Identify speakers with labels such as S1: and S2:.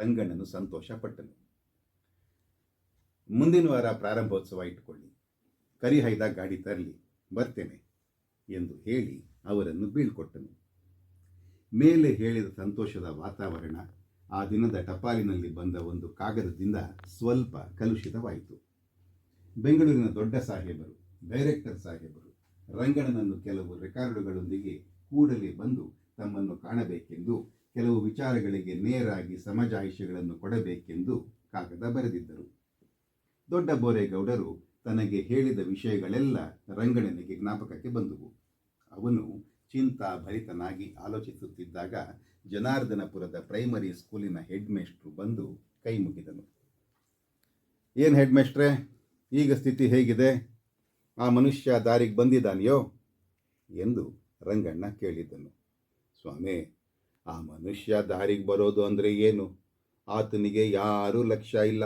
S1: ರಂಗಣ್ಣನು ಸಂತೋಷಪಟ್ಟನು. ಮುಂದಿನ ವಾರ ಪ್ರಾರಂಭೋತ್ಸವ ಇಟ್ಟುಕೊಳ್ಳಿ. ಕರಿಹೈದ ಗಾಡಿ ತರಲಿ, ಬರ್ತೇನೆ ಎಂದು ಹೇಳಿ ಅವರನ್ನು ಬೀಳ್ಕೊಟ್ಟನು. ಮೇಲೆ ಹೇಳಿದ ಸಂತೋಷದ ವಾತಾವರಣ ಆ ದಿನದ ಟಪಾಲಿನಲ್ಲಿ ಬಂದ ಒಂದು ಕಾಗದದಿಂದ ಸ್ವಲ್ಪ ಕಲುಷಿತವಾಯಿತು. ಬೆಂಗಳೂರಿನ ದೊಡ್ಡ ಸಾಹೇಬರು, ಡೈರೆಕ್ಟರ್ ಸಾಹೇಬರು, ರಂಗಣ್ಣನನ್ನು ಕೆಲವು ರೆಕಾರ್ಡುಗಳೊಂದಿಗೆ ಕೂಡಲೇ ಬಂದು ತಮ್ಮನ್ನು ಕಾಣಬೇಕೆಂದು ಕೆಲವು ವಿಚಾರಗಳಿಗೆ ನೇರಾಗಿ ಸಮಜಾಯಿಷಿಗಳನ್ನು ಕೊಡಬೇಕೆಂದು ಕಾಗದ ಬರೆದಿದ್ದರು. ದೊಡ್ಡ ಬೋರೇಗೌಡರು ತನಗೆ ಹೇಳಿದ ವಿಷಯಗಳೆಲ್ಲ ರಂಗಣ್ಣನಿಗೆ ಜ್ಞಾಪಕಕ್ಕೆ ಬಂದುವು. ಅವನು ಚಿಂತಾಭರಿತನಾಗಿ ಆಲೋಚಿಸುತ್ತಿದ್ದಾಗ ಜನಾರ್ದನಪುರದ ಪ್ರೈಮರಿ ಸ್ಕೂಲಿನ ಹೆಡ್ ಮೇಸ್ಟ್ರು ಬಂದು ಕೈ ಮುಗಿದನು. ಏನು ಹೆಡ್ ಮೇಸ್ಟ್ರೆ ಈಗ ಸ್ಥಿತಿ ಹೇಗಿದೆ? ಆ ಮನುಷ್ಯ ದಾರಿಗೆ ಬಂದಿದ್ದಾನೆಯೋ? ಎಂದು ರಂಗಣ್ಣ ಕೇಳಿದ್ದನು. ಸ್ವಾಮಿ ಆ ಮನುಷ್ಯ ದಾರಿಗೆ ಬರೋದು ಅಂದರೆ ಏನು? ಆತನಿಗೆ ಯಾರೂ ಲಕ್ಷ್ಯ ಇಲ್ಲ.